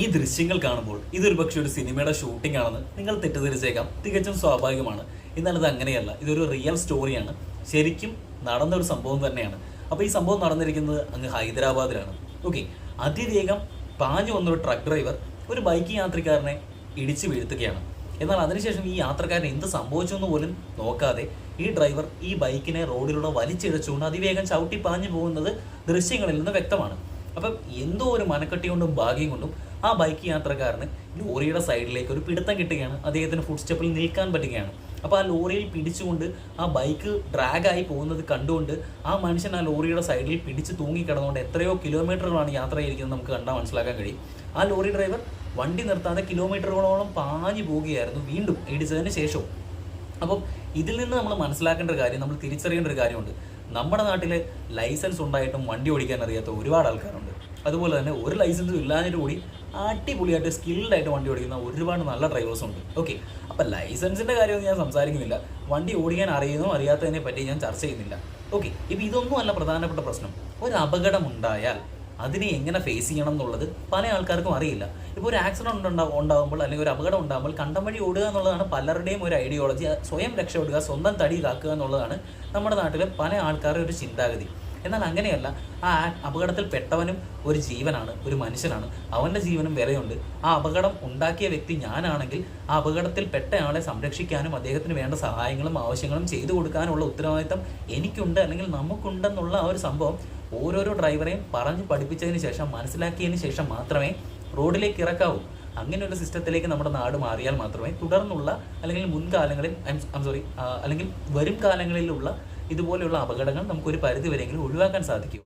ഈ ദൃശ്യങ്ങൾ കാണുമ്പോൾ ഇതൊരു പക്ഷേ ഒരു സിനിമയുടെ ഷൂട്ടിംഗ് ആണെന്ന് നിങ്ങൾ തെറ്റിദ്ധരിച്ചേക്കാം. തികച്ചും സ്വാഭാവികമാണ്. എന്നാൽ ഇത് അങ്ങനെയല്ല. ഇതൊരു റിയൽ സ്റ്റോറിയാണ് ശരിക്കും നടന്ന ഒരു സംഭവം തന്നെയാണ്. അപ്പോൾ ഈ സംഭവം നടന്നിരിക്കുന്നത് അങ്ങ് ഹൈദരാബാദിലാണ്. ഓക്കെ അതിവേഗം പാഞ്ഞു വന്നൊരു ട്രക്ക് ഡ്രൈവർ ഒരു ബൈക്ക് യാത്രക്കാരനെ ഇടിച്ചു വീഴ്ത്തുകയാണ്. എന്നാൽ അതിനുശേഷം ഈ യാത്രക്കാരൻ എന്ത് സംഭവിച്ചു എന്ന് പോലും നോക്കാതെ ഈ ഡ്രൈവർ ഈ ബൈക്കിനെ റോഡിലൂടെ വലിച്ചിഴച്ചുകൊണ്ട് അതിവേഗം ചവിട്ടി പാഞ്ഞു പോകുന്നത് ദൃശ്യങ്ങളിൽ നിന്ന് വ്യക്തമാണ്. അപ്പം എന്തോ ഒരു മനക്കട്ടി കൊണ്ടും ഭാഗ്യം കൊണ്ടും ആ ബൈക്ക് യാത്രക്കാരന് ലോറിയുടെ സൈഡിലേക്ക് ഒരു പിടുത്തം കിട്ടുകയാണ്. അദ്ദേഹത്തിന് ഫുഡ് സ്റ്റെപ്പിൽ നിൽക്കാൻ പറ്റുകയാണ്. അപ്പോൾ ആ ലോറിയിൽ പിടിച്ചുകൊണ്ട് ആ ബൈക്ക് ഡ്രാഗായി പോകുന്നത് കണ്ടുകൊണ്ട് ആ മനുഷ്യൻ ആ ലോറിയുടെ സൈഡിൽ പിടിച്ച് തൂങ്ങിക്കിടന്നുകൊണ്ട് എത്രയോ കിലോമീറ്ററുകളാണ് യാത്ര ചെയ്തിരിക്കുന്നത് നമുക്ക് കണ്ടാൽ മനസ്സിലാക്കാൻ കഴിയും. ആ ലോറി ഡ്രൈവർ വണ്ടി നിർത്താതെ കിലോമീറ്ററുകളോളം പാഞ്ഞു പോവുകയായിരുന്നു വീണ്ടും ഇടിച്ചതിന് ശേഷവും. അപ്പം ഇതിൽ നിന്ന് നമ്മൾ മനസ്സിലാക്കേണ്ട ഒരു കാര്യം നമ്മൾ തിരിച്ചറിയേണ്ട ഒരു കാര്യമുണ്ട്. നമ്മുടെ നാട്ടിൽ ലൈസൻസ് ഉണ്ടായിട്ടും വണ്ടി ഓടിക്കാൻ അറിയാത്ത ഒരുപാട് ആൾക്കാരുണ്ട്. അതുപോലെ തന്നെ ഒരു ലൈസൻസും ഇല്ലാഞ്ഞിട്ട് കൂടി അടിപൊളിയായിട്ട് സ്കിൽഡ് ആയിട്ട് വണ്ടി ഓടിക്കുന്ന ഒരുപാട് നല്ല ഡ്രൈവേഴ്സ് ഉണ്ട്. ഓക്കെ അപ്പം ലൈസൻസിന്റെ കാര്യമൊന്നും ഞാൻ സംസാരിക്കുന്നില്ല. വണ്ടി ഓടിക്കാൻ അറിയുന്നോ അറിയാത്തതിനെ പറ്റി ഞാൻ ചർച്ച ചെയ്യുന്നില്ല. ഓക്കെ ഇപ്പം ഇതൊന്നും അല്ല പ്രധാനപ്പെട്ട പ്രശ്നം. ഒരു അപകടം ഉണ്ടായാൽ അതിനെ എങ്ങനെ ഫേസ് ചെയ്യണം എന്നുള്ളത് പല ആൾക്കാർക്കും അറിയില്ല. ഇപ്പോൾ ഒരു ആക്സിഡന്റ് ഉണ്ടാവും ഉണ്ടാകുമ്പോൾ അല്ലെങ്കിൽ ഒരു അപകടം ഉണ്ടാകുമ്പോൾ കണ്ടം വഴി ഓടുക എന്നുള്ളതാണ് പലരുടെയും ഒരു ഐഡിയോളജി സ്വയം രക്ഷപ്പെടുക സ്വന്തം തടി കാക്കുക എന്നുള്ളതാണ് നമ്മുടെ നാട്ടിലെ പല ആൾക്കാരുടെ ഒരു ചിന്താഗതി. എന്നാൽ അങ്ങനെയല്ല. ആ അപകടത്തിൽ പെട്ടവനും ഒരു ജീവനാണ് ഒരു മനുഷ്യനാണ്. അവന്റെ ജീവനും വിലയുണ്ട്. ആ അപകടം ഉണ്ടാക്കിയ വ്യക്തി ഞാനാണെങ്കിൽ ആ അപകടത്തിൽ പെട്ടയാളെ സംരക്ഷിക്കാനും അദ്ദേഹത്തിന് വേണ്ട സഹായങ്ങളും ആവശ്യങ്ങളും ചെയ്തു കൊടുക്കാനുള്ള ഉത്തരവാദിത്തം എനിക്കുണ്ട് അല്ലെങ്കിൽ നമുക്കുണ്ടെന്നുള്ള ആ ഒരു സംഭവം ഓരോരോ ഡ്രൈവറെയും പറഞ്ഞു പഠിപ്പിച്ചതിന് ശേഷം മനസ്സിലാക്കിയതിന് ശേഷം മാത്രമേ റോഡിലേക്ക് ഇറക്കാവൂ. അങ്ങനെ ഒരു സിസ്റ്റത്തിലേക്ക് നമ്മുടെ നാട് മാറിയാൽ മാത്രമേ തുടർന്നുള്ള അല്ലെങ്കിൽ മുൻകാലങ്ങളിൽ സോറി അല്ലെങ്കിൽ വരും കാലങ്ങളിലുള്ള ഇതുപോലെയുള്ള അപകടങ്ങൾ നമുക്കൊരു പരിധി വരെയെങ്കിലും ഒഴിവാക്കാൻ സാധിക്കൂ.